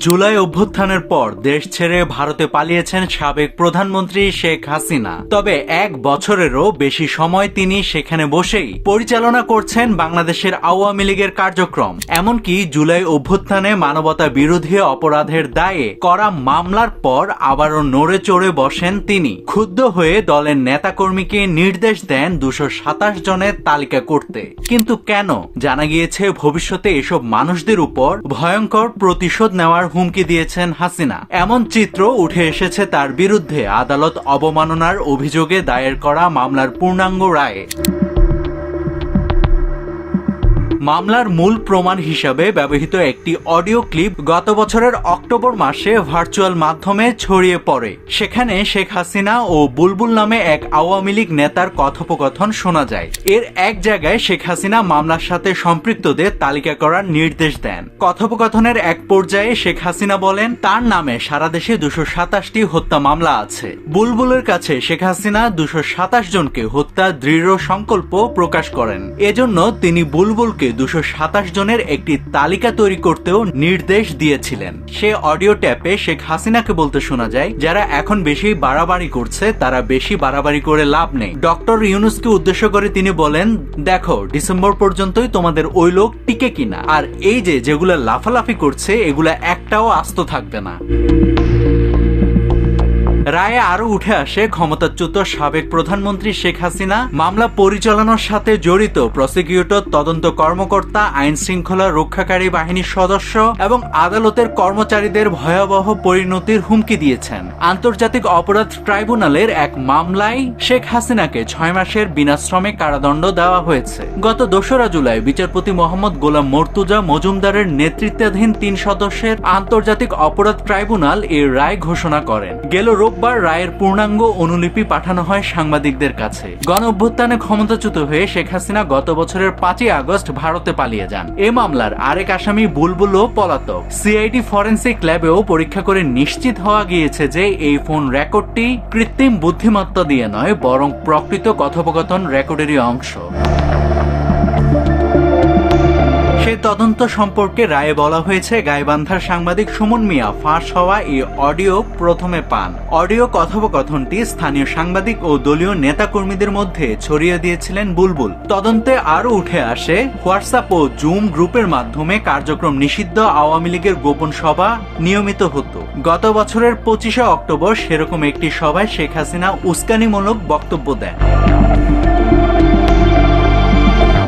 জুলাই অভ্যুত্থানের পর দেশ ছেড়ে ভারতে পালিয়েছেন সাবেক প্রধানমন্ত্রী শেখ হাসিনা। তবে এক বছরেরও বেশি সময় তিনি সেখানে বসেই পরিচালনা করছেন বাংলাদেশের আওয়ামী লীগের কার্যক্রম। এমনকি জুলাই অভ্যুত্থানে মানবতা বিরোধী অপরাধের দায়ে করা মামলার পর আবারও নড়ে চড়ে বসেন তিনি। ক্ষুব্ধ হয়ে দলের নেতাকর্মীকে নির্দেশ দেন দুশো সাতাশ জনের তালিকা করতে। কিন্তু কেন? জানা গিয়েছে, ভবিষ্যতে এসব মানুষদের উপর ভয়ঙ্কর প্রতিশোধ নেওয়ার হুমকি দিয়েছেন হাসিনা। এমন চিত্র উঠে এসেছে তার বিরুদ্ধে আদালত অবমাননার অভিযোগে দায়ের করা মামলার পূর্ণাঙ্গ রায়ে। মামলার মূল প্রমাণ হিসাবে ব্যবহৃত একটি অডিও ক্লিপ গত বছরের অক্টোবর মাসে ভার্চুয়াল মাধ্যমে ছড়িয়ে পড়ে। সেখানে শেখ হাসিনা ও বুলবুল নামে এক আওয়ামী লীগ নেতার কথোপকথন শোনা যায়। এর এক জায়গায় শেখ হাসিনা মামলার সাথে সম্পৃক্তদের তালিকা করার নির্দেশ দেন। কথোপকথনের এক পর্যায়ে শেখ হাসিনা বলেন, তার নামে সারা দেশে দুশো সাতাশটি হত্যা মামলা আছে। বুলবুলের কাছে শেখ হাসিনা দুশো সাতাশ জনকে হত্যা দৃঢ় সংকল্প প্রকাশ করেন। এজন্য তিনি বুলবুলকে দুশো সাতাশ জনের একটি তালিকা তৈরি করতেও নির্দেশ দিয়েছিলেন। সে অডিও ট্যাপে শেখ হাসিনাকে বলতে শোনা যায়, যারা এখন বেশি বাড়াবাড়ি করছে, তারা বেশি বাড়াবাড়ি করে লাভ নেই। ডক্টর ইউনুসকে উদ্দেশ্য করে তিনি বলেন, দেখো, ডিসেম্বর পর্যন্তই তোমাদের ওই লোক টিকে কিনা। আর এই যে যেগুলা লাফালাফি করছে, এগুলা একটাও আস্ত থাকবে না। রায়ে আরও উঠে আসে ক্ষমতাচ্যুত সাবেক প্রধানমন্ত্রী শেখ হাসিনা। মামলা পরিচালনার সাথে জড়িত প্রসিকিউটর, তদন্ত কর্মকর্তা, আইন শৃঙ্খলা রক্ষাকারী বাহিনীর সদস্য এবং আদালতের কর্মচারীদের ভয়াবহ পরিণতির হুমকি দিয়েছেন। আন্তর্জাতিক অপরাধ ট্রাইব্যুনালের এক মামলায় শেখ হাসিনাকে ছয় মাসের বিনাশ্রমে কারাদণ্ড দেওয়া হয়েছে। গত দোসরা জুলাই বিচারপতি মোহাম্মদ গোলাম মর্তুজা মজুমদারের নেতৃত্বাধীন তিন সদস্যের আন্তর্জাতিক অপরাধ ট্রাইব্যুনাল এর রায় ঘোষণা করেন। গেল রোববার রায়ের পূর্ণাঙ্গ অনুলিপি পাঠানো হয় সাংবাদিকদের কাছে। গণ অভ্যুত্থানে ক্ষমতাচ্যুত হয়ে শেখ হাসিনা গত বছরের পাঁচই আগস্ট ভারতে পালিয়ে যান। এ মামলার আরেক আসামি বুলবুলও পলাতক। সিআইডি ফরেন্সিক ল্যাবেও পরীক্ষা করে নিশ্চিত হওয়া গিয়েছে যে এই ফোন রেকর্ডটি কৃত্রিম বুদ্ধিমত্তা দিয়ে নয়, বরং প্রকৃত কথোপকথন রেকর্ডেরই অংশ। তদন্ত সম্পর্কে রায়ে বলা হয়েছে, গাইবান্ধার সাংবাদিক সুমন মিয়া ফাঁস হওয়া এই অডিও প্রথমে পান। অডিও কথোপকথনটি স্থানীয় সাংবাদিক ও দলীয় নেতাকর্মীদের মধ্যে ছড়িয়ে দিয়েছিলেন বুলবুল। তদন্তে আরও উঠে আসে, হোয়াটসঅ্যাপ ও জুম গ্রুপের মাধ্যমে কার্যক্রম নিষিদ্ধ আওয়ামী লীগের গোপন সভা নিয়মিত হতো। গত বছরের পঁচিশে অক্টোবর সেরকম একটি সভায় শেখ হাসিনা উস্কানিমূলক বক্তব্য দেন।